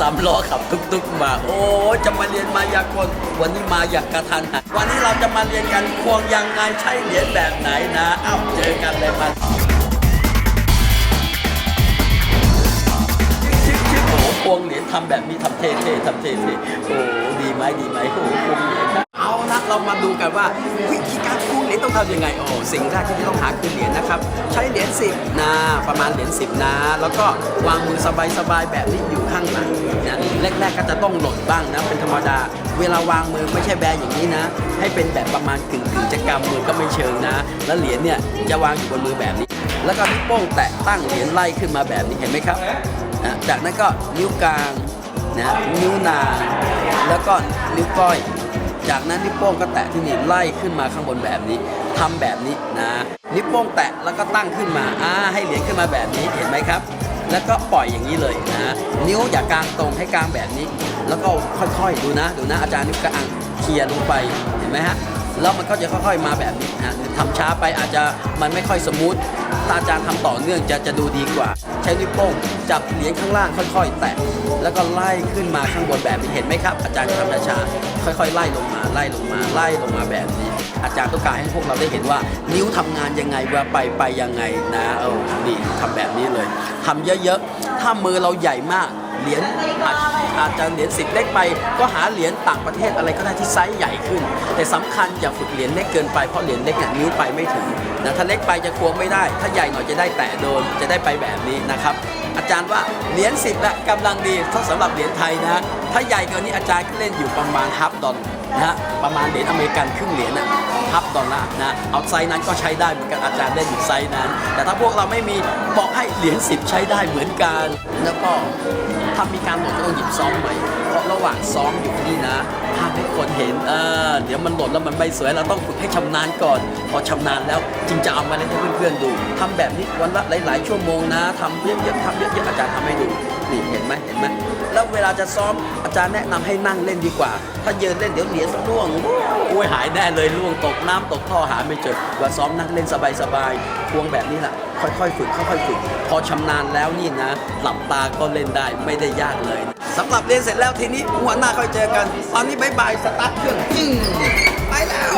สามรอขับตุกๆมา โอ้จะมาเรียนมายากลวันนี้มาอยากกระทันหันวันนี้เราจะมาเรียนกันควงยังไงใช้เหรียญแบบไหนนะเอ้าเจอกันเลยมาชิคชิคโอ้ควงเหรียญทำแบบนี้ทำเท่ๆทำเท่ๆโอ้ดีไหมดีไหมโอ้ควงเหรียญนะ เอาละเรามาดูกันว่าวิธีการควงเหรียญต้องทำยังไงโอ้สิ่งแรกที่ต้องหาคือเหรียญนะครับ ใช้เหรียญสิบนะประมาณเหรียญสิบนะแล้วก็วางมือสบายๆแบบนี้อยู่ข้างหลังนะแรกๆก็จะต้องหล่นบ้างนะเป็นธรรมดา เวลาวางมือไม่ใช่แบอย่างนี้นะ ให้เป็นแบบประมาณกึ่งกึ่งๆจะกำมือก็ไม่เชิงนะ แล้วเหรียญเนี่ยจะวางอยู่บนมือแบบนี้ แล้วก็นิ้วโป้งแตะตั้งเหรียญไล่ขึ้นมาแบบนี้เห็นไหมครับนะจากนั้นก็นิ้วกลางนะนิ้วนางแล้วก็นิ้วก้อย จากนั้นนิ้วโป้งก็แตะที่นี่ไล่ขึ้นมาข้างบนแบบนี้ทำแบบนี้นะนิ้วโป้งแตะแล้วก็ตั้งขึ้นมาอ่าให้เหรียญขึ้นมาแบบนี้เห็นไหมครับ แล้วก็ปล่อยอย่างนี้เลยนะนิ้วอย่ากลางตรงให้กลางแบบนี้ แล้วก็ค่อยๆดูนะ ดูนะอาจารย์นิ้วกลางเคลียร์ลงไปเห็นไหมฮะแล้วมันก็จะค่อยๆมาแบบนี้นะทำช้าไปอาจจะมันไม่ค่อยสมูทถ้าอาจารย์ทำต่อเนื่องจะจะดูดีกว่า ช้นิ้วโป้งจับเหรียญข้างล่างค่อยๆ แตะแล้วก็ไล่ขึ้นมาข้างบนแบบนี้เห็นไหมครับ อาจารย์ทำช้าๆค่อย ๆ ไล่ลงมาไล่ลงมาไล่ลงมาแบบนี้ อาจารย์ต้องการให้พวกเราได้เห็นว่า นิ้วทำงานยังไงเวลาไปไปยังไงนะเออนี่ทำแบบนี้เลยทำเยอะๆถ้ามือเราใหญ่มาก เหรียญอาจอาจจะเหรียญสิบเล็กไป ก็หาเหรียญต่างประเทศอะไรก็ได้ที่ไซส์ใหญ่ขึ้น แต่สำคัญอย่าฝึกเหรียญเล็กเกินไปเพราะเหรียญเล็กเนี่ยนิ้วไปไม่ถึงนะถ้าเล็กไปจะควงไม่ได้ ถ้าใหญ่หน่อยจะได้แตะโดนจะได้ไปแบบนี้นะครับอาจารย์ว่าเหรียญสิบละกำลังดีถ้าสำหรับเหรียญไทยนะถ้าใหญ่กว่านี้อาจารย์ก็เล่นอยู่ประมาณฮับดอล นะฮะประมาณเหรียญอเมริกันครึ่งเหรียญนะฮับดอลลาร์นะเอาไซส์นั้นก็ใช้ได้เหมือนกันอาจารย์เล่นอยู่ไซส์นั้น แต่ถ้าพวกเราไม่มีบอกให้เหรียญสิบใช้ได้เหมือนกัน แล้วก็ถ้ามีการหล่นก็ต้องหยิบซ้อมใหม่เพราะระหว่างซ้อมอยู่นี่นะห้ามให้คนเห็นเออเดี๋ยวมันหล่นแล้วมันไม่สวยเราต้องฝึกให้ชำนาญก่อน พอชำนาญแล้วจึงจะเอามาเล่นให้เพื่อนๆดูทำแบบนี้วันละหลาย ๆ ชั่วโมงนะทำเยอะๆทำเยอะๆอาจารย์ทำให้ดู นี่เห็นไหมเห็นไหมแล้วเวลาจะซ้อมอาจารย์แนะนำให้นั่งเล่นดีกว่า ถ้าเยืนเล่นเดี๋ยวเหรียญสักล่วงโอ้ยหายแน่เลยล่วงตกน้ำตกท่อหาไม่เจอว่าซ้อมนั่งเล่นสบายๆควงแบบนี้แหละค่อยๆฝึกค่อยๆฝึก พอชำนาญแล้วนี่นะ หลับตาก็เล่นได้ไม่ได้ยากเลยสำหรับเรียนเสร็จแล้วทีนี้หัวหน้าค่อยเจอกัน ตอนนี้บายบายสตาร์ทเครื่องไปแล้ว